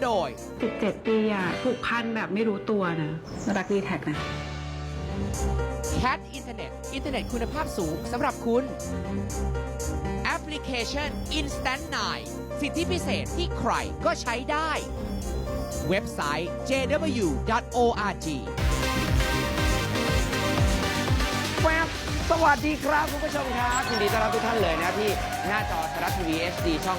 นับสนุนโดย 17 ปีอะผูกพันแบบไม่รู้ตัวนะ รักดีแท็กนะ Cat Internet อินเทอร์เน็ตคุณภาพสูงสำหรับคุณแอปพลิเคชัน Instant 9 สิทธิพิเศษที่ใครก็ใช้ได้ เว็บไซต์ jw.org สวัสดีครับคุณผู้ชมครับยินดีต้อนรับทุกท่านเลยนะที่หน้าจอไทยรัฐทีวีเอสดีช่อง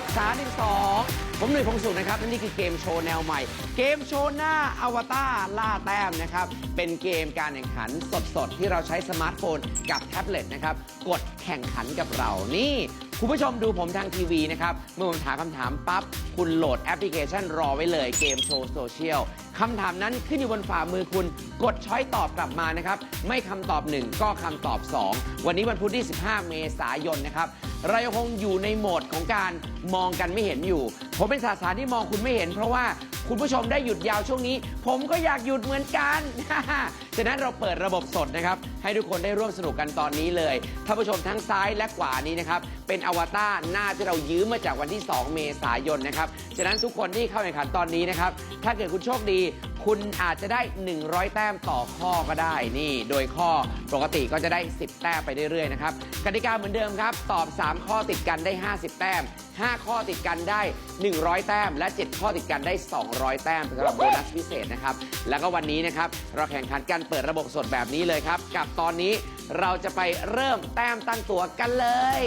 32 ผมหนุ่ยพงศ์สุขนะครับและนี่คือเกมโชว์แนวใหม่ เกมโชว์หน้าอวตารล่าแต้มนะครับ เป็นเกมการแข่งขันสดๆ ที่เราใช้สมาร์ทโฟนกับแท็บเล็ตนะครับ กดแข่งขันกับเรานี่ คุณผู้ชมดูผมทางทีวีนะครับ เมื่อผมถามคำถามปั๊บ คุณโหลดแอปพลิเคชันรอไว้เลยเกมโชว์โซเชียลคำถามนั้นขึ้นอยู่บนฝ่ามือคุณ กดช้อยตอบกลับมานะครับ ไม่คำตอบ 1 ก็คำตอบ 2 วันนี้วันพุธที่ 15 เมษายนนะครับ เรายังคงอยู่ในโหมดของการมองกันไม่เห็นอยู่ ผมเป็นสาสารที่มองคุณไม่เห็น เพราะว่าคุณผู้ชมได้หยุดยาวช่วงนี้ ผมก็อยากหยุดเหมือนกัน ฉะนั้นเราเปิดระบบสดนะครับ ให้ทุกคนได้ร่วมสนุกกันตอนนี้เลยท่านผู้ชมทั้งซ้ายและขวานี้นะครับเป็นออวตารหน้าที่เรายืมมาจากวันที่ 2 เมษายนนะครับ ฉะนั้นทุกคนที่เข้าแข่งขันตอนนี้นะครับ ถ้าเกิดคุณโชคดี คุณอาจจะได้ 100 แต้มต่อข้อก็ได้นี่ โดยข้อปกติก็จะได้ 10 แต้มไปเรื่อยๆนะครับกติกาเหมือนเดิมครับ ตอบ 3 ข้อติดกันได้ 50 แต้ม 5 ข้อติดกันได้ 100 แต้ม และ 7 ข้อติดกันได้ 200 แต้มสำหรับโบนัสพิเศษนะครับ แล้วก็วันนี้นะครับ เราแข่งขันกันเปิดระบบสดแบบนี้เลยครับ กับตอนนี้เราจะไปเริ่มแต้มตั้งตัวกันเลย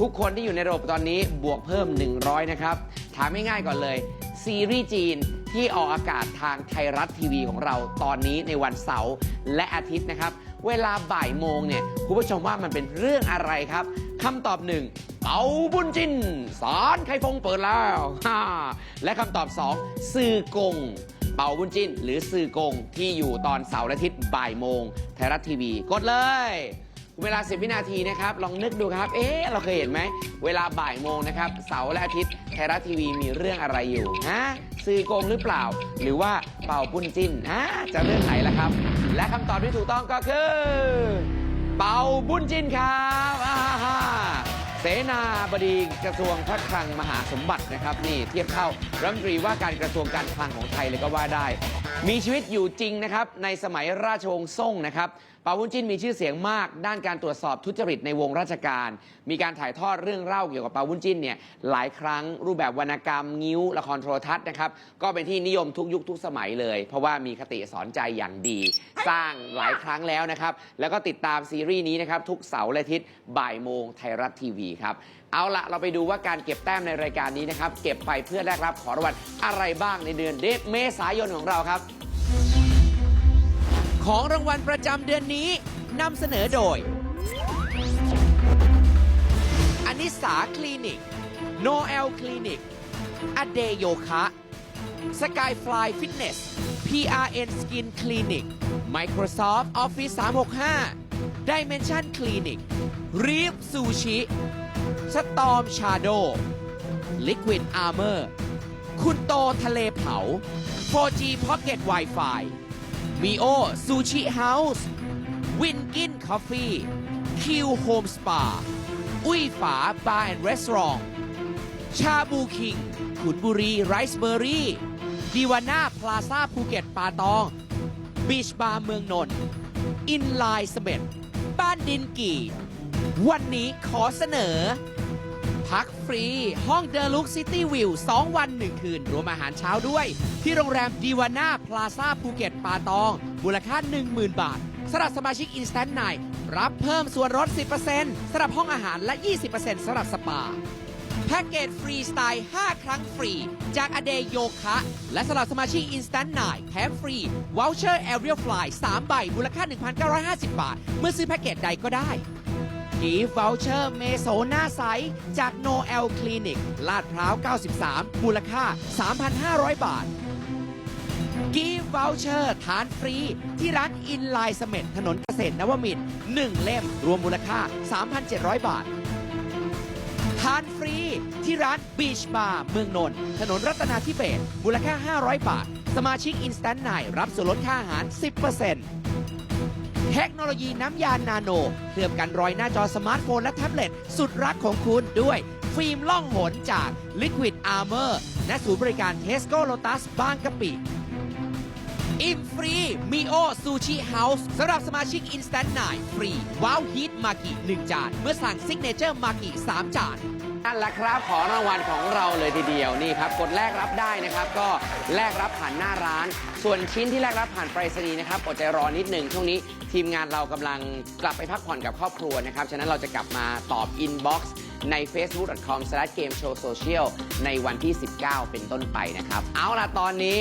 ทุกคนที่อยู่ในระบบตอนนี้บวกเพิ่ม 100 นะครับ ถามง่ายๆก่อนเลย ซีรีส์จีนที่ออกอากาศทางไทยรัฐทีวีของเราตอนนี้ในวันเสาร์และอาทิตย์นะครับ เวลาบ่ายโมงเนี่ยคุณผู้ชมว่ามันเป็นเรื่องอะไรครับคำตอบหนึ่งเปาบุญจิน สารไข่ฟงเปิดแล้วฮ่าและคำตอบสองซื่อกง เป่าบุญจิน หรือซื่อกงที่อยู่ตอนเสาร์และอาทิตย์บ่ายโมงไทยรัฐทีวี กดเลย เวลา 10 วินาทีนะครับ ลองนึกดูครับ เอ๊ะ เราเคยเห็นไหม เวลาบ่ายโมงนะครับ เสาร์และอาทิตย์ ไทยรัฐทีวีมีเรื่องอะไรอยู่ ฮะ ซื้อโกงหรือเปล่า หรือว่าเป่าปุ้นจิ้น ฮะ จะเรื่องไหนล่ะครับ และคำตอบที่ถูกต้องก็คือ เป่าบุญจินครับอ่าฮ่าเสนาบดีกระทรวงพระคลังมหาสมบัตินะครับ นี่เทียบเท่ารัฐมนตรีว่าการกระทรวงการคลังของไทยเลยก็ว่าได้ มีชีวิตอยู่จริงนะครับในสมัยราชวงศ์ซ่งนะครับ ปาวุ้นจิ้นมีชื่อเสียงมาก ด้านการตรวจสอบทุจริตในวงราชการ มีการถ่ายทอดเรื่องเล่าเกี่ยวกับปาวุ้นจิ้นเนี่ยหลายครั้งรูปแบบวรรณกรรม งิ้วละครโทรทัศน์นะครับก็เป็นที่นิยมทุกยุคทุกสมัยเลย เพราะว่ามีคติสอนใจอย่างดี สร้างหลายครั้งแล้วนะครับแล้วก็ติดตามซีรีส์นี้นะครับทุกเสาร์และอาทิตย์บ่ายโมงไทยรัฐทีวีครับเอาละเราไปดูว่าการเก็บแต้มในรายการนี้นะครับเก็บไปเพื่อแลกรับของรางวัลอะไรบ้างในเดือนเมษายนของเราครับ ของรางวัลประจำเดือนนี้นำเสนอโดยอนิสาคลินิก โนเอลคลินิก อเดโยคะสกายฟลายฟิตเนส PRN Skin Clinic Microsoft Office 365 Dimension Clinic รีฟซูชิสตอมชาโดลิควิดอาร์เมอร์คุณโตทะเลเผา 4G Pocket Wi-Fi มีโอซูชิเฮาส์วินกินคอฟฟี่ คิวโฮมสปา อุ้ยฝาบาร์แอนด์รีสอร์ทชาบูคิง ขุนบุรีไรซ์เบอร์รี่ ดีวาน่าพลาซ่าภูเก็ตปาตอง บีชบาร์เมืองนนท์ อินไลน์เสม็ดบ้านดินกี่ วันนี้ขอเสนอ พักฟรี ห้องเดลุกซิตี้วิว2วัน 1 คืน รวมอาหารเช้าด้วย ที่โรงแรมดีวาน่าพลาซ่าภูเก็ตปาตอง มูลค่า 10,000 บาทสำหรับสมาชิก Instant 9 รับเพิ่มส่วนลด 10%สำหรับห้องอาหารและ 20%สำหรับสปาแพ็กเกจฟรีสไตล์ 5 ครั้งฟรี จากอเดโยคะ และสำหรับสมาชิก Instant 9 แถมฟรีว o ลเชอร์ Aerial Fly 3 ใบ มูลค่า 1,950 บาท เมื่อซื้อแพ็กเกจใดก็ได้ กีฟ o ลเชอร์เมโซหน้าใส จาก No L Clinic ลาดพร้าว 93 มูลค่า 3,500 บาท กีฟ o ลเชอร์ทานฟรี ที่ร้านอินไลน์เสม็ดถนนเกษตรนวมินทร์1เล่ม รวมมูลค่า 3,700 บาททานฟรีที่ร้านบีชบาร์เมืองนนท์ถนนรัตนาธิเบศรมูลค่า 500 บาท สมาชิก Instant 9รับส่วนลดค่าอาหาร 10% เทคโนโลยีน้ำยานาโนเคลือบกันรอยหน้าจอสมาร์ทโฟนและแท็บเล็ตสุดรักของคุณด้วย ฟิล์มล่องหนจาก Liquid Armor ณศูนย์บริการเทสโก้โลตัสบางกะปิอิ่มฟรีมีโอซูชิเฮาส์สำหรับสมาชิก Instant 9 ฟรี ว้าวฮีทมากิ 1 จาน เมื่อสั่งซิกเนเจอร์มากิ 3 จาน นั่นแหละครับของรางวัลของเราเลยทีเดียวนี่ครับกดแลกรับได้นะครับ ก็แลกรับผ่านหน้าร้าน ส่วนชิ้นที่แลกรับผ่านไปรษณีย์นะครับอดใจรอนิดหนึ่งช่วงนี้ ทีมงานเรากำลังกลับไปพักผ่อนกับครอบครัวนะครับ ฉะนั้นเราจะกลับมาตอบอินบ็อกซ์ใน facebook.com/gameshowsocial ในวันที่ 19 เป็นต้นไปนะครับ เอาล่ะตอนนี้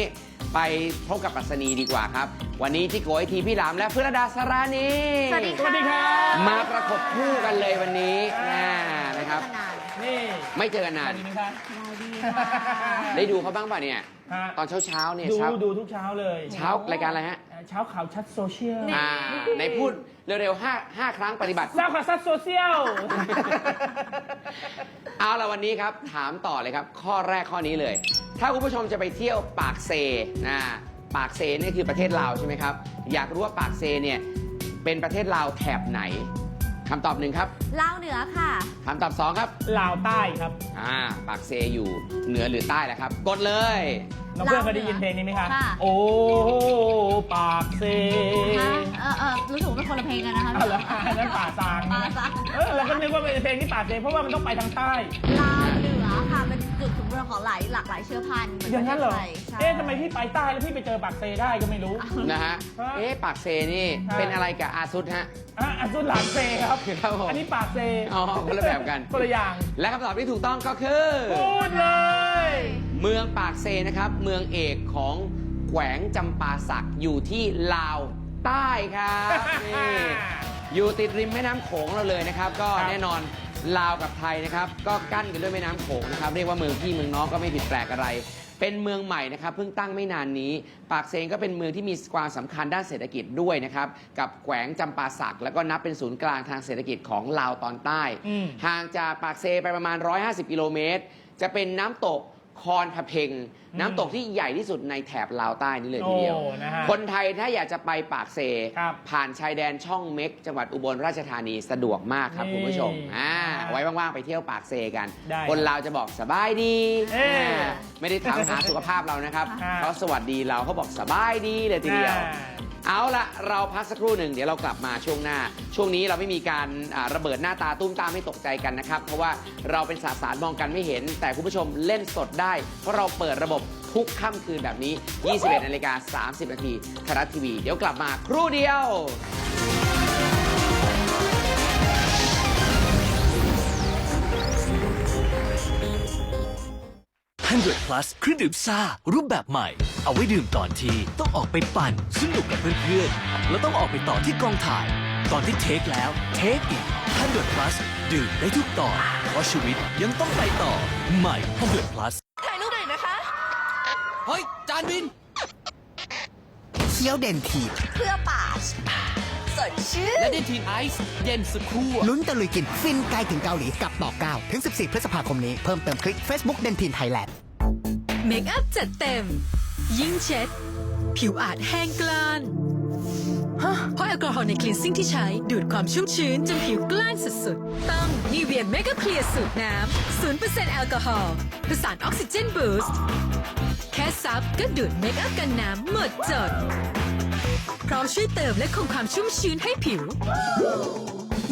ไปพบกับปรัชนีดีกว่าครับ วันนี้ที่โกยทีพี่หลามและเพื่อนดาสรานี สวัสดีค่ะ มาประกบคู่กันเลยวันนี้น่านะครับนี่ ไม่เจอกันนาน ดีไหมคะได้ดูเขาบ้างป่ะเนี่ย ฮะตอนเช้าเช้าๆเนี่ยดูเช้าดูทุกเช้าเลยเช้ารายการอะไรฮะเช้าข่าวชัดโซเชียลอ่าในพูดเร็วๆห้าห้าครั้งปฏิบัติ เช้าข่าวชัดโซเชียล เอาละวันนี้ครับถามต่อเลยครับ ข้อแรกข้อนี้เลย ถ้าคุณผู้ชมจะไปเที่ยวปากเซนะปากเซนี่คือประเทศลาวใช่ไหมครับ อยากรู้ว่าปากเซเนี่ยเป็นประเทศลาวแถบไหน คำตอบหนึ่งครับลาวเหนือค่ะ คำตอบสองครับ ลาวใต้ครับอ่าปากเซอยู่เหนือหรือใต้แหละครับ กดเลย น้องเพื่อนเคยได้ยินเพลงนี้ไหมคะค่ะ โอ้ปากเซฮะเออเออรู้สึกว่าเป็นคนละเพลงกันนะคะเอาละอันนั้นป่าซางป่าซาง เออเราก็นึกว่าเป็นเพลงที่ป่าเซเพราะว่ามันต้องไปทางใต้ ลาวเหนือค่ะเป็นจุดศูนย์รวม ของหลายหลากหลายเชื้อพันธุ์เหมือนอย่างนั้นเหรอ ประทศไทยใช่ เอ๊ะทำไมพี่ไปใต้แล้วพี่ไปเจอปากเซได้ก็ไม่รู้ นะฮะฮะเอ๊ะปากเซนี่ฮะเป็นอะไรกับอาซุดฮะ อะอันสุดหลานเซครับ ครับผมอันนี้ปากเซอ๋อคนละแบบกัน คนละอย่าง และคำตอบที่ถูกต้องก็คือ พูดเลย เมืองปากเซนะครับ เมืองเอกของแขวงจำปาสักอยู่ที่ลาวใต้ครับนี่ อยู่ติดริมแม่น้ำโขงเราเลยนะครับ ก็ครับแน่นอน ลาวกับไทยนะครับ ก็กั้นกันด้วยแม่น้ำโขงนะครับ เรียกว่าเมืองพี่เมืองน้องก็ไม่ผิดแปลกอะไร เป็นเมืองใหม่นะครับเพิ่งตั้งไม่นานนี้ ปากเซงก็เป็นเมืองที่มีความสำคัญด้านเศรษฐกิจด้วยนะครับ กับแขวงจำปาสัก แล้วก็นับเป็นศูนย์กลางทางเศรษฐกิจของลาวตอนใต้ อืม ห่างจากปากเซไปประมาณ 150 กิโลเมตร จะเป็นน้ำตก คอนพะเพงน้ำตกที่ใหญ่ที่สุดในแถบลาวใต้นี่เลยทีเดียว โอ้นะฮะ คนไทยถ้าอยากจะไปปากเซ ครับ ผ่านชายแดนช่องเม็ก จังหวัดอุบลราชธานีสะดวกมากครับนี่คุณผู้ชมอ่าไว้ว่างๆ ไปเที่ยวปากเซกัน ได้คนลาวจะบอกสบายดีเอ้ยอ่าไม่ได้ถามหาสุขภาพเรานะครับครับเขาสวัสดีเราเขาบอกสบายดีเลยทีเดียว อ่า เอาละเราพักสักครู่หนึ่งเดี๋ยวเรากลับมาช่วงหน้า ช่วงนี้เราไม่มีการอ่าระเบิดหน้าตาตุ้มตามให้ตกใจกันนะครับ เพราะว่าเราเป็นสาสารมองกันไม่เห็น แต่คุณผู้ชมเล่นสดได้ เพราะเราเปิดระบบทุกค่ำคืนแบบนี้ 21นาฬิกา30นาทีไทยรัฐทีวี เดี๋ยวกลับมาครู่เดียว 100 plus เครื่องดื่มซ่า รูปแบบใหม่ เอาไว้ดื่มตอนที่ต้องออกไปปั่นสนุกกับเพื่อนๆ แล้วต้องออกไปต่อที่กองถ่าย ตอนที่เทคแล้ว เทคอีก100 plus ดื่มได้ทุกตอนเพราะชีวิตยังต้องไปต่อ ใหม่100 plus ถ่ายรูปหน่อยนะคะ เฮ้ย จานบิน เคี้ยวเด่นทีเพื่อปากสดชื่นและเดนทีนไอซ์เย็นสุดขั้วลุ้นตะลุยกินฟินไกลถึงเกาหลีกับต่อ9ถึง 14 พฤษภาคมนี้ เพิ่มเติมคลิก Facebook เด่นทีนไทยแลนด์ เมคอัพจัดเต็ม ยิ่งเช็ด ผิวอาจแห้งกล้านเพราะแอลกอฮอล์ในคลีนซิ่งที่ใช้ดูดความชุ่มชื้นจนผิวกล้านสุดๆ ต้องนีเวียเมก p เคลียร์สูตรน้ำ 0%แอลกอฮอล์ผสานออกซิเจนบูสต์แค่ซับก็ดูดเมคอัพกันน้ำหมดจด พร้อมช่วยเติมและคงความชุ่มชื้นให้ผิว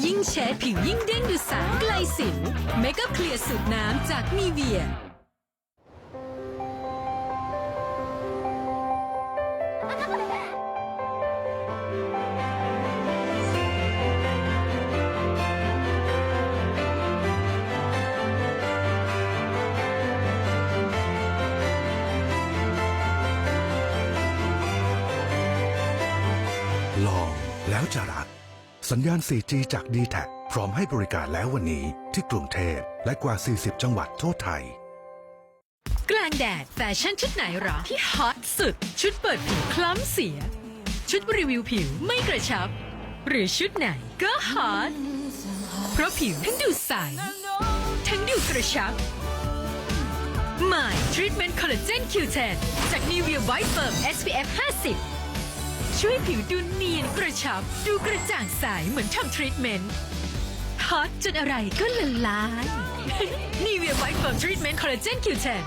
ยิ่งเช็ดผิวยิ่งเด้งดูสาไกลสิวเมคอัพเคลียร์สูตรน้ำจากนีเวีย ลองแล้วจะรัก สัญญาณ 4G จาก d t แทพร้อมให้บริการแล้ววันนี้ที่กรุงเทพและกว่า 40 จังหวัดทั่วไทย กลางแดดแฟชั่นชุดไหนหรอ ที่ฮอตสุด ชุดเปิดผิวคล้ำเสีย ชุดรีวิวผิวไม่กระชับ หรือชุดไหนก็ฮอตเพราะผิวทั้งดูใส ทั้งดูกระชับใหม่ Treatment Collagen Q10 จาก Nivea White Firm SPF 50 ช่วยผิวดูเนียนกระชับ ดูกระจ่างใสเหมือนทำทรีทเมนต์ฮอตจนอะไรก็ละลาย นี่เวียไวท์เฟิร์มทรีทเมนต์คอลลาเจนคิวเทน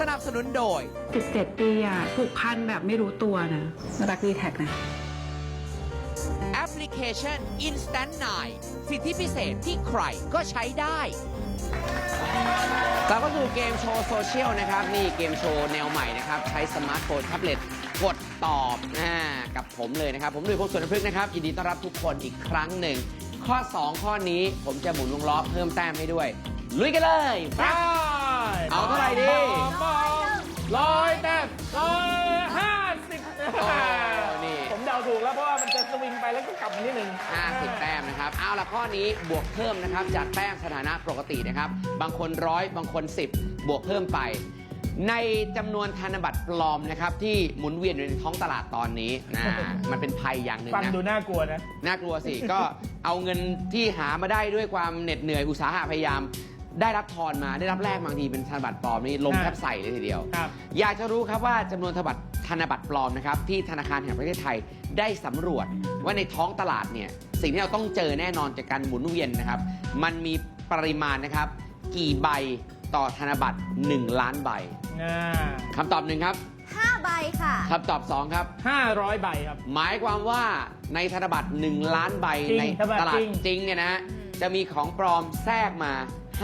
สนับสนุนโดย 17 ปีอะผูกพันแบบไม่รู้ตัวนะรักดีแท็กนะ แอปพลิเคชัน Instant 9 สิทธิพิเศษที่ใครก็ใช้ได้ กลับเข้าสู่เกมโชว์โซเชียลนะครับ นี่เกมโชว์แนวใหม่นะครับ ใช้สมาร์ทโฟนแท็บเล็ตกดตอบนะกับผมเลยนะครับ ผมดุยพงศ์สวนพฤกษ์นะครับ ยินดีต้อนรับทุกคนอีกครั้งหนึ่ง ข้อ 2 ข้อนี้ผมจะหมุนวงล้อเพิ่มแต้มให้ด้วย ลุยกันเลยไปเอาเท่าไหร่ดี ร้อยแต้มร้อยห้าสิบ โอ้นี่ ก็กลับมานิดนึง50 แต้มนะครับ เอาละข้อนี้บวกเพิ่มนะครับ จากแต้มสถานะปกตินะครับ บางคนร้อยบางคน 10 บวกเพิ่มไป ในจำนวนธนบัตรปลอมนะครับ ที่หมุนเวียนอยู่ในท้องตลาดตอนนี้นะมันเป็นภัยอย่างหนึ่งฟังนะ ดูน่ากลัวนะ น่ากลัวสิ ก็เอาเงินที่หามาได้ด้วยความเหน็ดเหนื่อยอุตสาหะพยายาม ได้รับทอนมาได้รับแลกบางทีเป็นธนบัตรปลอมนี่ลมครับแทบใส่เลยทีเดียว ครับ อยากจะรู้ครับว่าจำนวนธนบัตรธนบัตรปลอมนะครับที่ธนาคารแห่งประเทศไทยได้สำรวจ ว่าในท้องตลาดเนี่ยสิ่งที่เราต้องเจอแน่นอนจากการหมุนเวียนนะครับ มันมีปริมาณนะครับ กี่ใบต่อธนบัตร 1 ล้านใบอ่าคำตอบหนึ่งครับ5ใบค่ะ คำตอบสองครับ ห้าร้อยใบครับ หมายความว่าในธนบัตร 1 ล้านใบจริงในธนบัตรตลาดจริง จริงเนี่ยนะฮะจะมีของปลอมแทรกมา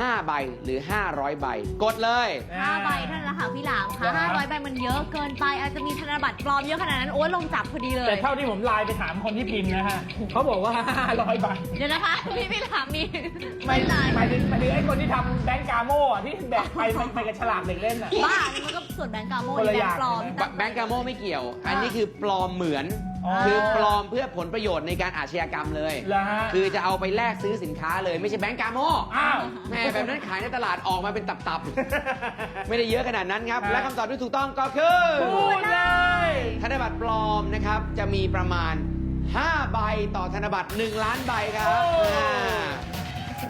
5 ใบหรือ 500 ใบ กดเลย5ใบเท่านั้นแหละค่ะพี่หลามค่ะเหรอฮะ500ใบมันเยอะเกินไปอาจจะมีธนบัตรปลอมเยอะขนาดนั้นโอ้ยลงจับพอดีเลยแต่เท่าที่ผมไลน์ไปถามคนที่พิมพ์นะฮะเขาบอกว่าห้าร้อยใบเดี๋ยวนะคะพี่พี่หลามมีไม่ไม่ไลน์หมายถึงหมายถึงไอ้คนที่ทำแบงก์กาโม่อะที่แบกไปไปไปกับฉลากเด็กเล่นอะ บ้านี่มันก็ส่วนแบงก์กาโมคนนี่ละแบองย่าง ก์ปลอมเลยนะแบงก์กาโมไม่เกี่ยว อันนี้คือปลอมเหมือนอ๋อ คือปลอมเพื่อผลประโยชน์ในการอาชญากรรมเลย เหรอฮะ คือจะเอาไปแลกซื้อสินค้าเลยไม่ใช่แบงก์กาโมอ้าวแม่แบบนั้นขายในตลาดออกมาเป็นตับๆ ไม่ได้เยอะขนาดนั้นครับ ครับ และคำตอบที่ถูกต้องก็คือพูดเลย ธนบัตรปลอมนะครับ จะมีประมาณ 5 ใบต่อธนบัตร 1 ล้านใบครับอ่า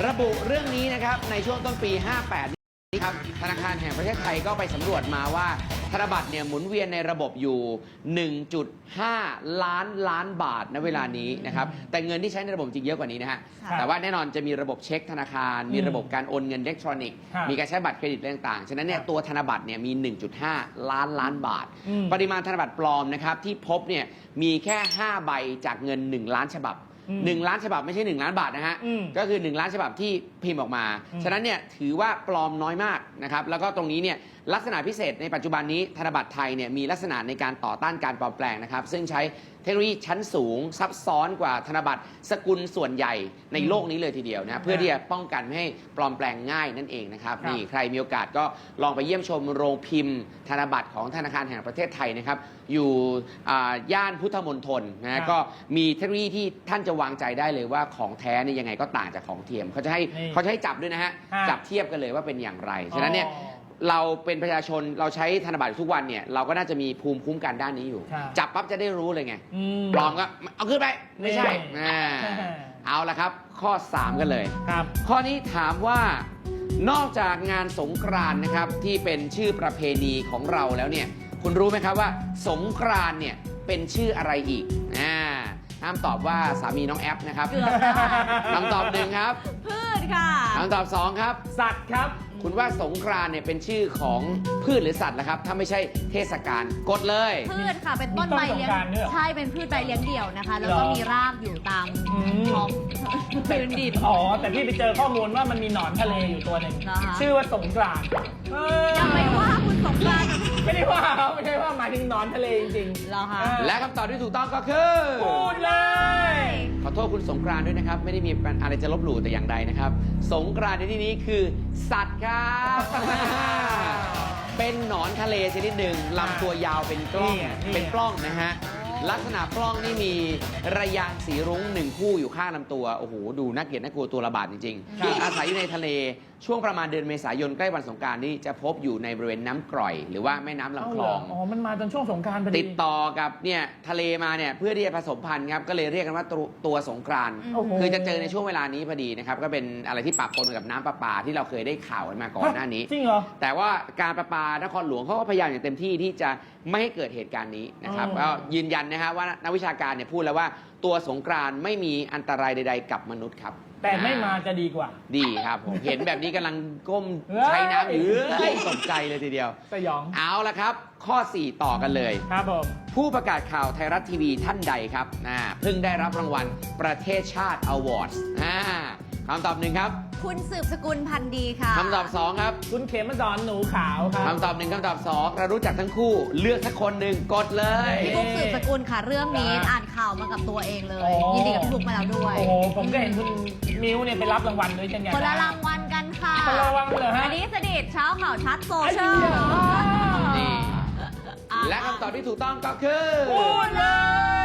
ระบุเรื่องนี้นะครับในช่วงต้นปี 58 นี้ครับธนาคารแห่งประเทศไทยก็ไปสำรวจมาว่าธนบัตรเนี่ยหมุนเวียนในระบบอยู่ 1.5 ล้านล้านบาทณเวลานี้นะครับแต่เงินที่ใช้ในระบบจริงเยอะกว่านี้นะฮะครับแต่ว่าแน่นอนจะมีระบบเช็คธนาคาร มีอืมระบบการโอนเงินอิเล็กทรอนิกส์ครับมีการใช้บัตรเครดิตอะไรต่างๆ ฉะนั้นเนี่ยตัวธนบัตรเนี่ยมี 1.5 ล้านล้านบาทอืมปริมาณธนบัตรปลอมนะครับที่พบเนี่ยมีแค่ 5 ใบจากเงิน 1 ล้านฉบับ อืม1ล้านฉบับไม่ใช่ 1 ล้านบาทนะฮะ อืม ก็คือ 1 ล้านฉบับที่พิมพ์ออกมา อืม ฉะนั้นเนี่ยถือว่าปลอมน้อยมากนะครับ แล้วก็ตรงนี้เนี่ยลักษณะพิเศษในปัจจุบันนี้ธนบัตรไทยเนี่ยมีลักษณะในการต่อต้านการปลอมแปลงนะครับ ซึ่งใช้เทคโนโลยีชั้นสูง ซับซ้อนกว่าธนบัตรสกุลส่วนใหญ่ในโลกนี้เลยทีเดียวนะเพื่อที่จะป้องกันไม่ให้ปลอมแปลงง่ายนั่นเองนะครับครับ นี่ใครมีโอกาสก็ลองไปเยี่ยมชมโรงพิมพ์ ธนบัตรของธนาคารแห่งประเทศไทยนะครับอยู่อ่าย่านพุทธมณฑลนะฮะก็มีเทคโนโลยีที่ท่านจะวางใจได้เลยว่าของแท้เนี่ยยังไงก็ต่างจากของเทียมเขาจะให้นี่เขาจะให้จับด้วยนะฮะฮะ จับเทียบกันเลยว่าเป็นอย่างไร ฉะนั้นเนี่ย อ๋อ เราเป็นประชาชนเราใช้ธนบัตรทุกวันเนี่ยเราก็น่าจะมีภูมิคุ้มกันด้านนี้อยู่ครับจับปั๊บจะได้รู้เลยไงอืมปลอมก็เอาขึ้นไปไม่ใช่นี่ อ่าเอาละครับ ข้อ 3 กันเลย ครับ ข้อนี้ถามว่านอกจากงานสงกรานต์นะครับที่เป็นชื่อประเพณีของเราแล้วเนี่ยคุณรู้ไหมครับว่า สงกรานต์เนี่ยเป็นชื่ออะไรอีกอ่าห้ามตอบว่าสามีน้องแอปนะครับเกือบแล้วค่ะคำตอบหนึ่งครับพืชค่ะ คำตอบสองครับ สัตว์ครับ คุณว่าสงกรานต์เนี่ยเป็นชื่อของพืชหรือสัตว์นะครับ ถ้าไม่ใช่เทศกาลกดเลย พืชค่ะ เป็นต้นมีต้นใบเลี้ยงสงกรานต์ด้วยเหรอใช่ เป็นพืชใบเลี้ยงเดี่ยวนะคะ แล้วก็เหรอมีรากอยู่ตามอืม ท้องพื้นดิน อ๋อ แต่พี่ไปเจอข้อมูลว่ามันมีหนอนทะเลอยู่ตัวหนึ่งเหรอคะ ชื่อว่าสงกรานต์เอออย่าไปว่าคุณสงกรานต์ ไม่ได้ว่าเขาไม่ได้ว่าหมายถึงหนอนทะเลจริงเหรอคะเออและคำตอบที่ถูกต้องก็คือๆพูดเลยข อโทษคุณสงกรานต์ด้วยนะครับ ไม่ได้มีอะไรจะลบหลู่แต่อย่างใดนะครับ สงกรานต์ในที่นี้คือ สัตว์ครับ เป็นหนอนทะเลชนิดหนึ่งลำตัวยาวเป็นกล้องนี่นี่เป็นปล้องนะฮะ ลักษณะปล้องนี่มีระยางสีรุ้งหนึ่งคู่อยู่ข้างลำตัว โอ้โห ดูน่าเกลียดน่ากลัวตัวระบาดจริงครับๆอาศัยอยู่ในทะเล ช่วงประมาณเดือนเมษายนใกล้วันสงกรารนี่จะพบอยู่ในบริเวณน้ำกร่อย หรือว่าแม่น้ำเอาลำคเหลรอองอ๋อ มันมาตอนช่วงสงกรารพอดี ติดต่อกับเนี่ยทะเลมาเนี่ยเพื่อที่จะผสมพันธุ์ครับก็เลยเรียกกันว่าตัวตัวสงกรานต์โอ้โห คือจะเจอในช่วงเวลานี้พอดีนะครับก็เป็นอะไรที่ปะปนกับน้ำประปาที่เราเคยได้ข่าวกันมาก่อนหน้านี้ จริงเหรอ แต่ว่าการประปานครหลวงเขาก็พยายามอย่างเต็มที่ที่จะ ไม่ให้เกิดเหตุการณ์นี้นะครับอ๋อก็ยืนยันนะฮะว่านักวิชาการเนี่ยพูดแล้วว่า ตัวสงกรานต์ไม่มีอันตรายใด ๆ กับมนุษย์ครับ แต่ไม่อ่มาจะดีกว่า ดีครับผม เห็นแบบนี้กำลังก้มเฮ้ยใช้น้ำอยู่เอ้ยตกใจเลยทีเดียว สยอง เอาละครับ ข้อ 4 ต่อกันเลย ครับผม ผู้ประกาศข่าวไทยรัฐทีวีท่านใดครับอ่าเพิ่งได้รับรางวัลประเทศชาติอวอร์ด คำตอบหนึ่งครับคุณสืบสกุลพันธ์ดีค่ะคำตอบสองครับคุณเขมมาสอนหนูขาวครับ คำตอบหนึ่งคำตอบสองเรารู้จักทั้งคู่เลือกสักคนหนึ่งกดเลย พี่บุ๊กสืบสกุลค่ะ เรื่องนี้อ่านข่าวมากับตัวเองเลยอ๋อยินดีกับพี่บุ๊กมาแล้วด้วย โอ้โหผมก็เห็นคุณมิวเนี่ยไปรับรางวัลด้วยเช่นกันคนละรางวัลกันค่ะคนละรางวัลเหรอฮะ อันนี้สดิทเช้าข่าวชัดโซเชียลนี่ อะและคำตอบที่ถูกต้องก็คือ พูดเล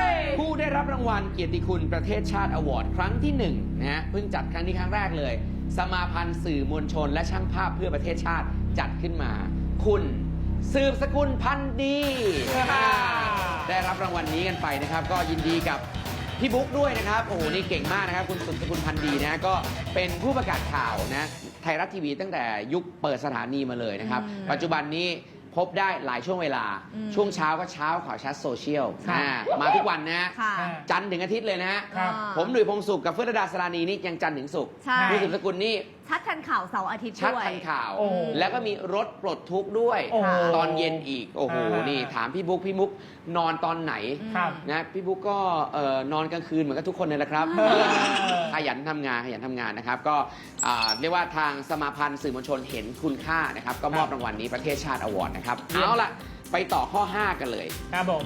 ย ผู้ได้รับรางวัลเกียรติคุณประเทศชาติอวอร์ดครั้งที่1นะฮะเพิ่งจัดครั้งนี้ครั้งแรกเลย สมาพันธ์สื่อมวลชน และช่างภาพเพื่อประเทศชาติจัดขึ้นมา คุณสืบสกุลพันธ์ดีค่ะได้รับรางวัลนี้กันไปนะครับ ก็ยินดีกับพี่บุ๊กด้วยนะครับโอ้โหนี่เก่งมากนะครับ คุณสืบสกุลพันธ์ดีนะก็เป็นผู้ประกาศข่าวนะไทยรัฐทีวีตั้งแต่ยุคเปิดสถานีมาเลยนะครับอืมปัจจุบันนี้ พบได้หลายช่วงเวลา อืมช่วงเช้าก็เช้าข่าวชัดโซเชียลครับอ่ามาทุกวันนะฮะค่ะ จันทร์ถึงอาทิตย์เลยนะฮะครับ อ่า ผมหนุ่ยพงศุขกับเฟื่องระดาสรานีนี่ยังจันทร์ถึงศุกร์ใช่คุณสืบสกุลนี่ชัดทันข่าวเสาร์อาทิตย์ชัดด้วย ทันข่าว โอ้โหแล้วก็มีรถปลดทุกข์ด้วย โอ้โหตอนเย็นอีก โอ้โห อ่านี่นี่ถามพี่บุ๊กพี่มุกนอนตอนไหนครับ นะ พี่บุ๊กก็เอ่อนอนกลางคืนเหมือนกับทุกคนเลยแหละครับเออขยันทำงานขยันทำงานนะครับ ก็อ่าเรียกว่าทางสมาพันธ์สื่อมวลชนเห็นคุณค่านะครับ ก็มอบรางวัลนี้ประเทศชาติอวอร์ดนะครับ เอาล่ะ ไปต่อข้อ 5 กันเลย ครับผม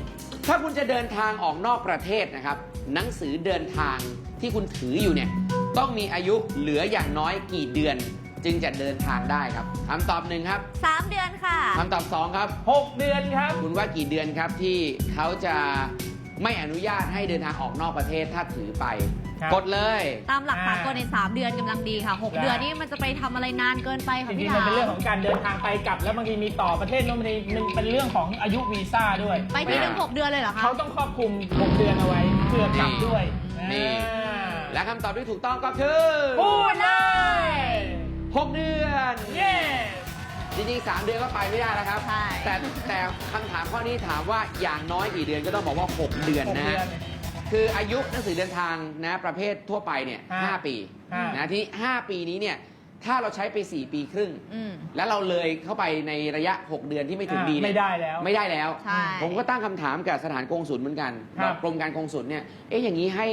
ถ้าคุณจะเดินทางออกนอกประเทศนะครับ หนังสือเดินทางที่คุณถืออยู่เนี่ย ต้องมีอายุเหลืออย่างน้อยกี่เดือน จึงจะเดินทางได้ครับคำตอบหนึ่งครับสามเดือนค่ะ คำตอบสองครับ6เดือนครับ คุณว่ากี่เดือนครับที่เขาจะไม่อนุญาตให้เดินทางออกนอกประเทศถ้าถือไป ครับ กดเลย ตามหลักสากลใน 3 เดือนกำลังดีค่ะ6ครับเดือนนี่มันจะไปทำอะไรนานเกินไปจค่ะริพี่งๆมันถาเป็นเรื่องมของการเดินทางไปกลับ แล้วบางทีมีต่อประเทศโน้นบางทีมันเป็นเรื่องของอายุวีซ่าด้วย ไปที่หนึ่งหกเดือนเลยเหรอคะ เขาต้องครอบคลุม 6 เดือนเอาไว้เพื่อกลับด้วยนี่ อ่า และคำตอบที่ถูกต้องก็คือพูดเลย 6 เดือน เย้ จริงๆ 3 เดือนก็ไปไม่ได้แล้วครับ ใช่แต่แต่คำถามข้อนี้ถามว่าอย่างน้อยกี่เดือนก็ต้องบอกว่า 6 เดือนหกนะเดืฮะอนคืออายุหนังสือเดินทางนะประเภททั่วไปเนี่ยห้า5ปีห้านนะที่ 5 ปีนี้เนี่ยถ้าเราใช้ไป 4 ปีครึ่ง อืม แล้วเราเลยเข้าไปในระยะ 6 เดือนที่ไม่ถึงอ่าปีเนี่ย ไม่ได้แล้ว ไม่ได้แล้ว ใช่ ผมก็ตั้งคำถามกับสถานกงสุลเหมือนกันครับกรมการกงสุลเนี่ย เอ๊ะ อย่างนี้ให้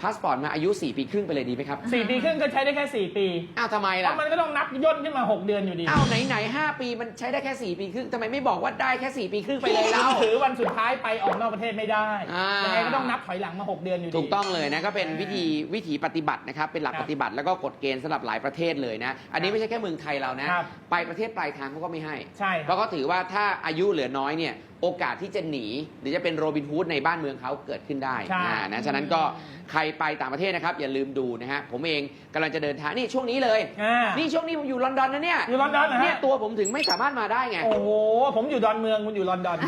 พาสปอร์ตมาอายุ 4 ปีครึ่งไปเลยดีไหมครับสี่ปีครึ่งก็ใช้ได้แค่4ปีอ้าวทำไมเพล่ะ ราะมันก็ต้องนับย่นขึ้นมา6เดือนอยู่ดีอ้าวไหนไหนๆ5ปีมันใช้ได้แค่4ปีครึ่งทำไมไม่บอกว่าได้แค่4ปีครึ่งไปเลยคุเล่าณถือวันสุดท้ายไปออกนอกประเทศไม่ได้อ่า ยัยังไงก็ต้องนับถอยหลังมา6เดือนอยู่ดี ถูกต้องเลยนะก็เป็นวิธีวิถีปฏิบัตินะครับเป็นหลักครับปฏิบัติแล้วก็กฎเกณฑ์สำหรับหลายประเทศเลยนะ อันนี้ไม่ใช่แค่เมืองไทยเรานะครับ ไปประเทศปลายทางเขาก็ไม่ให้ ใช่ครับเพราะเขาถือว่าถ้าอายุเหลือน้อยเนี่ยโอกาสที่จะหนี หรือจะเป็นโรบินฮูดในบ้านเมืองเขาเกิดขึ้นได้ใช่ อ่านะฉะนั้นก็ใครไปต่างประเทศนะครับ อย่าลืมดูนะฮะผมเองกำลังจะเดินทางนี่ช่วงนี้เลย อ่า นี่ช่วงนี้ผมอยู่ลอนดอนนะเนี่ยอยู่ลอนดอนเหรอฮะ เนี่ยตัวผมถึงไม่สามารถมาได้ไง โอ้โห ผมอยู่ดอนเมือง คุณอยู่ลอนดอน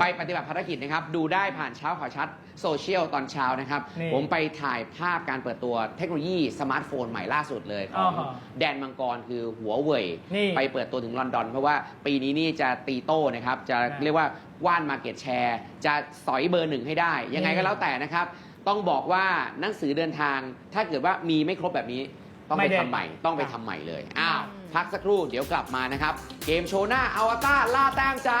ไปปฏิบัติภารกิจนะครับ ดูได้ผ่านเช้าข่าวชัดโซเชียลตอนเช้านะครับ นี่ผมไปถ่ายภาพการเปิดตัวเทคโนโลยีสมาร์ทโฟนใหม่ล่าสุดเลยขอ๋อองฮะแดนมังกรคือหัวเว่ยนี่ไปเปิดตัวถึงลอนดอน เพราะว่าปีนี้นี่จะตีโต้นะครับ จะอ่า เรียกว่าว่านมาเก็ตแชร์จะสอยเบอร์หนึ่งให้ได้ ยังไงก็นี่แล้วแต่นะครับ ต้องบอกว่าหนังสือเดินทาง ถ้าเกิดว่ามีไม่ครบแบบนี้ ต้องไม่ไปได้ทำใหม่ ต้องไปครับทำใหม่เลย อ้าวอืมพักสักครู่ เดี๋ยวกลับมานะครับ เกมโชว์หน้าอวตารล่าแต้มจ้า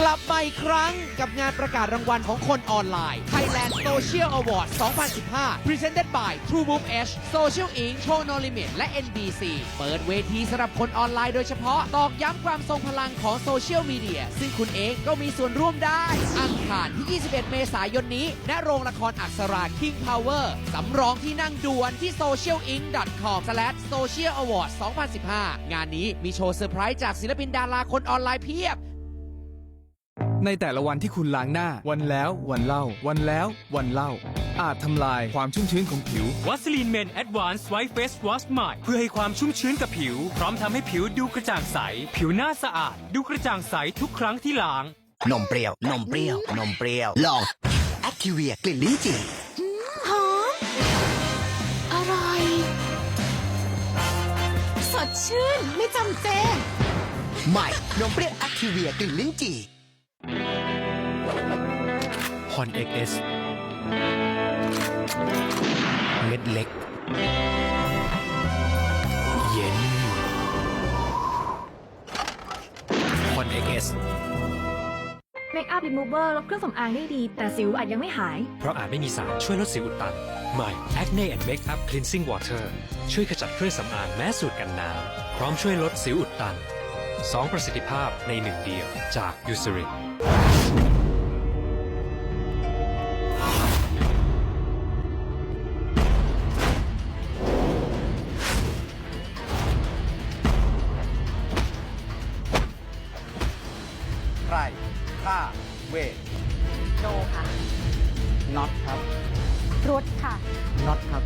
กลับมาอีกครั้งกับงานประกาศรางวัลของคนออนไลน์ Thailand Social Award 2015 Presented by TrueMove H Social Inc. Show No Limit และ NBC เปิดเวทีสำหรับคนออนไลน์โดยเฉพาะ ตอกย้ำความทรงพลังของโซเชียลมีเดียซึ่งคุณเองก็มีส่วนร่วมได้ อังคารที่ 21 เมษายนนี้ ณ โรงละครอักษรา King Power สำรองที่นั่งด่วนที่ socialinc.com/social award 2015 งานนี้มีโชว์เซอร์ไพรส์จากศิลปินดาราคนออนไลน์เพียบ ในแต่ละวันที่คุณล้างหน้า วันแล้ววันเล่า วันแล้ววันเล่า อาจทำลายความชุ่มชื้นของผิว วัสลีนเมนแอดวานซ์ไวท์เฟสวอชใหม่เพื่อให้ความชุ่มชื้นกับผิว พร้อมทำให้ผิวดูกระจ่างใส ผิวหน้าสะอาด ดูกระจ่างใสทุกครั้งที่ล้าง นมเปรี้ยว นมเปรี้ยว นมเปรี้ยว ลองแอคทีเวียกลิ่นลิจีหอม อร่อย สดชื่นไม่จำเจ ใหม่ นมเปรี้ยวแอคทีเวียกลิ่นลิ้นจี่ ฮอนเอ็กเอสเม็ดเล็ก เย็นฮอนเอ็กเอสเมคอัพรีมูเวอร์ลดเครื่องสำอางได้ดี แต่สิวอาจยังไม่หาย เพราะอาจไม่มีสารช่วยลดสิวอุดตัน ใหม่ Acne and Makeup Cleansing Water ช่วยขจัดเครื่องสำอางแม้สูตรกันน้ำ พร้อมช่วยลดสิวอุดตัน 2 ประสิทธิภาพในหนึ่งเดียวจากยูซ r รินใครฆ่าเวทโนค่ะ น็อตครับ รถค่ะ น็อตครับ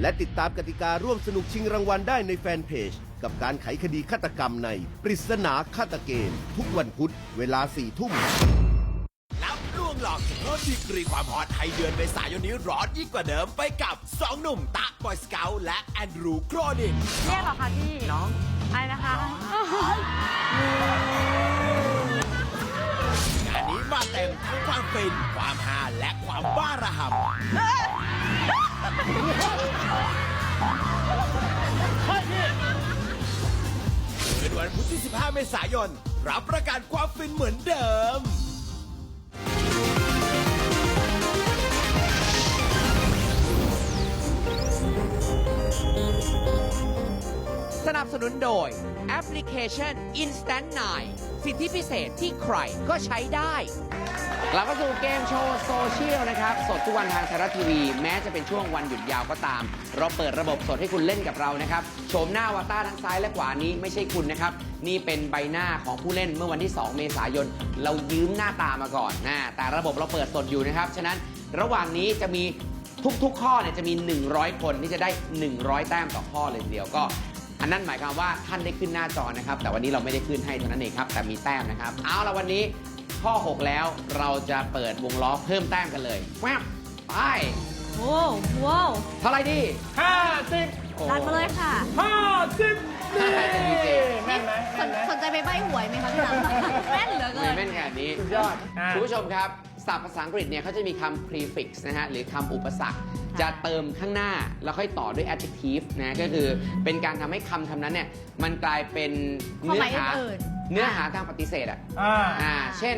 และติดตามกติการ่วมสนุกชิงรางวัลได้ในแฟนเพจ กับการไขคดีฆาตกรรมในปริศนาฆาตเกม ทุกวันพุธเวลาสี่ทุ่ม แล้วล่วงหลอกถึงลดดีกรีความฮอตให้เดือนเมษายนนี้ร้อนยิ่งกว่าเดิมไปกับ2หนุ่มตะบอยสเกลและแอนดรูโครนิน เรียกเหรอคะพี่น้องอะไรนะคะ งานนี้มาเต็มทั้งความฟินความฮาและความบ้าระห่ำ ที่ 15 เมษายน รับประกันความฟินเหมือนเดิม สนับสนุนโดยแอปพลิเคชัน Instant 9 สิทธิพิเศษที่ใครก็ใช้ได้ กลับมาสู่เกมโชว์โซเชียลนะครับ สดทุกวันทางไทยรัฐทีวี แม้จะเป็นช่วงวันหยุดยาวก็ตาม เราเปิดระบบสดให้คุณเล่นกับเรานะครับโฉมหน้าวาต้าทั้งซ้ายและขวานี้ไม่ใช่คุณนะครับ นี่เป็นใบหน้าของผู้เล่นเมื่อวันที่ 2 เมษายน เรายืมหน้าตามาก่อนนะแต่ระบบเราเปิดสดอยู่นะครับ ฉะนั้นระหว่างนี้จะมีทุกๆ ข้อเนี่ยจะมี 100 คนที่จะได้ 100 แต้มต่อข้อเลยทีเดียวก็อันนั้นหมายความว่าท่านได้ขึ้นหน้าจอนะครับ แต่วันนี้เราไม่ได้ขึ้นให้เท่านั้นเองครับ แต่มีแต้มนะครับ เอาละวันนี้ ข้อ 6 แล้วเราจะเปิดวงล้อเพิ่มแต้มกันเลยแวบไปโว้วว้าวเท่าไหร่ดีห้าสิบดันมาเลยค่ะห้าสิบนี่แม่นไหมสนสนใจไปใบหวยไหมคะพี่หลังแม่นเหลือเกิไม่นแม่นขนาดนี้สุดยอดอะ คุณผู้ชมครับศัพท์ภาษาอังกฤษเนี่ยเขาจะมีคำ prefix นะฮะ หรือคำอุปสรรคจะเติมข้างหน้า แล้วค่อยต่อด้วย adjective นะ ก็คือเป็นการทำให้คำคำนั้นเนี่ย มันกลายเป็นเนื้อหาความหมายอื่นๆเนื้อหาทางปฏิเสธอะอ่า อ่าเช่น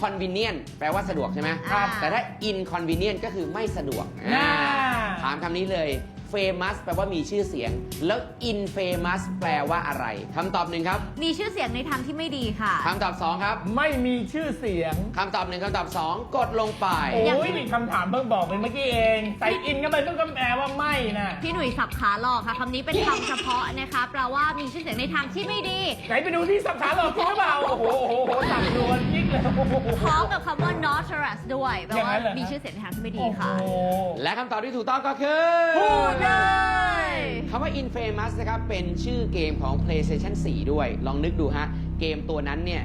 convenient แปลว่าสะดวกใช่ไหมอ่าแต่ถ้า inconvenient ก็คือไม่สะดวกน่าอ่า ถามคำนี้เลย famous แปลว่ามีชื่อเสียง แล้ว infamous แปลว่าอะไรคำตอบหนึ่งครับมีชื่อเสียงในทางที่ไม่ดีค่ะ คำตอบสองครับไม่มีชื่อเสียง คำตอบหนึ่งคำตอบสองกดลงไป โอ้ยมีคำถามเพิ่งบอกไปเมื่อกี้เอง ใส่อินก็ไปเพิ่งก็แปลว่าไม่นะพี่หนุ่ยสับขาหลอกค่ะคำนี้เป็นคำเฉพาะนะคะแปลว่ามีชื่อเสียงในทางที่ไม่ดี ไหนไปดูที่สับขาหลอกจริงหรือเปล่าโอ้โหโอ้โหสับดวนยิ่งเลยโอ้โห พร้อมกับคำว่า notorious ด้วยแปลอย่างนั้ว่านเหรอ มีชื่อเสียงในทางที่ไม่ดีโอ้โหค่ะและคำตอบที่ถูกต้องก็คือ พูดเลยคำว่า infamous นะครับ เป็นชื่อเกมของ PlayStation 4 ด้วย ลองนึกดูฮะ เกมตัวนั้นเนี่ย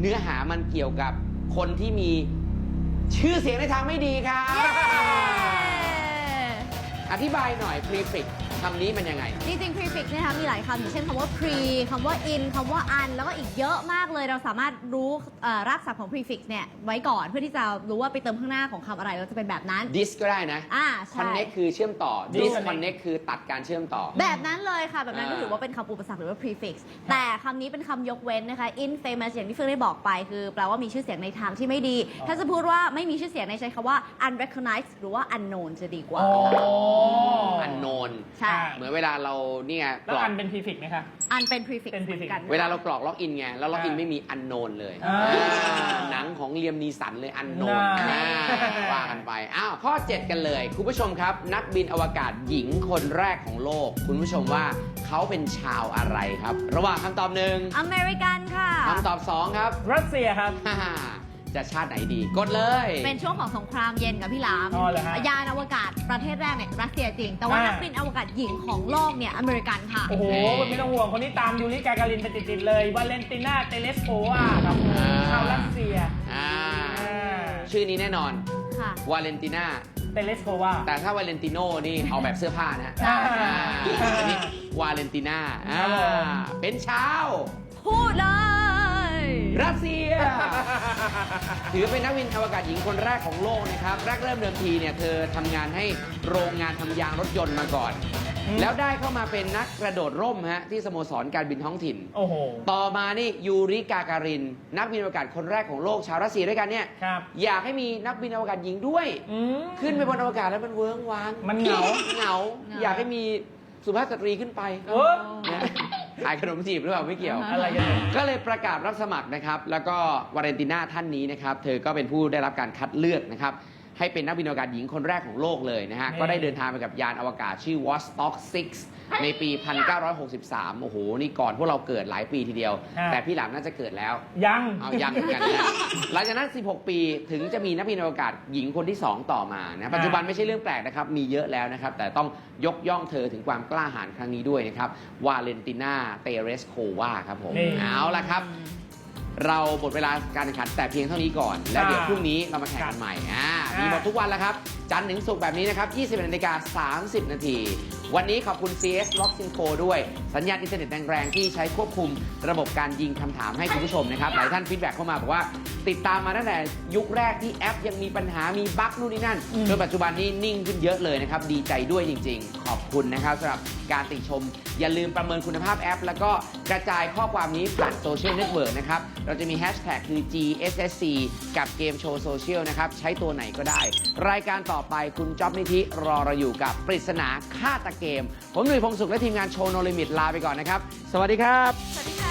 เนื้อหามันเกี่ยวกับคนที่มีชื่อเสียงในทางไม่ดีครับ อธิบายหน่อย prefix คำนี้มันยังไง จริงๆ prefix นะคะมีหลายคำอย่างเช่นคำว่า pre คำว่า in คำว่า un แล้วก็อีกเยอะมากเลย เราสามารถรู้เอ่อรากศัพท์ของ prefix เนี่ยไว้ก่อนเพื่อที่จะรู้ว่าไปเติมข้างหน้าของคำอะไรแล้วจะเป็นแบบนั้น dis ก็ได้นะ อ่า ใช่ connect คือเชื่อมต่อ disconnect คือตัดการเชื่อมต่อ แบบนั้นเลยค่ะ แบบนั้นก็อ่าถือว่าเป็นคำอุปสรรคหรือว่า prefix แต่คำนี้เป็นคำยกเว้นนะคะ infamous อย่างที่เฟื่องได้บอกไป คือแปลว่ามีชื่อเสียงในทางที่ไม่ดี ถ้าจะพูดว่าไม่มีชื่อเสียงในใช้คำว่า unrecognized หรือว่า unknown จะดีกว่าอ๋อ unknown ใช่เหมือนเวลาเราเนี่ยแล้วกรอกอันเป็นพีฟิกไหมคะ อันเป็น prefix เป็นเหมือน prefix กันเวลาเรากรอกล็อกอินไงแล้วล็อกอินอ่าไม่มี unknown เลยอ่าอ่าหนังของเลียมนีสันเลย unknown น่าอ่า ว่ากันไปอ้าวข้อ 7 กันเลย คุณผู้ชมครับ นักบินอวกาศหญิงคนแรกของโลก คุณผู้ชมว่าเขาเป็นชาวอะไรครับ ระหว่างคำตอบหนึ่งอเมริกันค่ะ คำตอบสองครับ รัสเซียครับ ฮ่าฮ่า จะชาติไหนดี กดเลย เป็นช่วงของสงครามเย็นกับพี่หลามอ๋อเหรอฮะยานอวกาศประเทศแรกเนี่ยรัสเซียจริง แต่ว่าอ่า นันักบินอวกาศหญิงของโลกเนี่ยอเมริกันค่ะ โอ้โหไม่ต้องห่วงคนนี้ตามยูริกาการินไปติดๆเลยวาเลนติน่าเตเลสโกวาครับอ่า ชาวรัสเซียอ่าอ่าชื่อนี้แน่นอนค่ะ วาเลนติน่า เตเลสโกวา แต่ถ้าวาเลนติโน่นี่เอาแบบเสื้อผ้านะฮะอ่าอ่าอันนี้วาเลนติน่าอ่าครับผม เป็นชาวพูดเลย รัสเซีย ถือเป็นนักบินอวกาศหญิงคนแรกของโลกนะครับแรกเริ่มเดิมทีเนี่ยเธอทำงานให้โรงงานทำยางรถยนต์มาก่อน แล้วได้เข้ามาเป็นนักกระโดดร่มฮะที่สโมสรการบินท้องถิ่น โอ้โห ต่อมานี่ยูริกาการิน นักบินอวกาศคนแรกของโลกชาวรัสเซียด้วยกันเนี่ยครับ อยากให้มีนักบินอวกาศหญิงด้วย อืม ขึ้นไปบนอวกาศแล้วมันเวิ้งว้างมันเหงา เหงาอยากให้มีสุภาพสตรีขึ้นไปเออ นะ ขายขนมจีบหรือเปล่าไม่เกี่ยว อะไรกันเนี่ย ก็เลยประกาศรับสมัครนะครับ แล้วก็วาเลนติน่าท่านนี้นะครับ เธอก็เป็นผู้ได้รับการคัดเลือกนะครับ ให้เป็นนักบินอวกาศหญิงคนแรกของโลกเลยนะฮะนี่ก็ได้เดินทางไปกับยานอวกาศชื่อ Vostok 6 ในปี 1963 โอ้โห นี่ก่อนพวกเราเกิดหลายปีทีเดียวแต่พี่หลามน่าจะเกิดแล้ว ยัง เอายังเหมือนกันนะหลังจากนั้น 16 ปีถึงจะมีนักบินอวกาศหญิงคนที่ 2 ต่อมานะ ปัจจุบันไม่ใช่เรื่องแปลกนะครับ มีเยอะแล้วนะครับ แต่ต้องยกย่องเธอถึงความกล้าหาญครั้งนี้ด้วยนะครับ วาเลนติน่า เตเรสโควาครับผม นี่ เอาละครับ เราหมดเวลาการแข่งขันแต่เพียงเท่านี้ก่อน แล้วเดี๋ยวอ่าพรุ่งนี้เรามาแข่งกันใหม่อ่าอ่ามีมีหมดทุกวันแล้วครับ จันทร์ถึงศุกร์แบบนี้นะครับ 20นาฬิกา30 นาที วันนี้ขอบคุณ CS Lock Synco ด้วย สัญญาณอินเทอร์เน็ตแรงๆที่ใช้ควบคุมระบบการยิงคำถามให้คุณผู้ชมนะครับ หลายท่านฟีดแบ็กเข้ามาบอกว่า ติดตามมาตั้งแต่ยุคแรกที่แอปยังมีปัญหามีบั๊กนู่นนี่นั่นจนปัจจุบันนี้นิ่งขึ้นเยอะเลยนะครับ ดีใจด้วยจริง ๆ ขอบคุณนะครับสำหรับการติชม อย่าลืมประเมินคุณภาพแอป แล้วก็กระจายข้อความนี้ผ่านโซเชียลเน็ตเวิร์กนะครับเราจะมีแฮชแท็กคือ GSSC กับเกมโชว์โซเชียลนะครับใช้ตัวไหนก็ได้ รายการต่อ่อไปคุณจ๊อบนิธิรอเราอยู่กับปริศนาฆาตเกม ผมหนุ่ยพงศ์สุขและทีมงานโชว์โนลิมิตลาไปก่อนนะครับ สวัสดีครับ สวัสดีค่ะ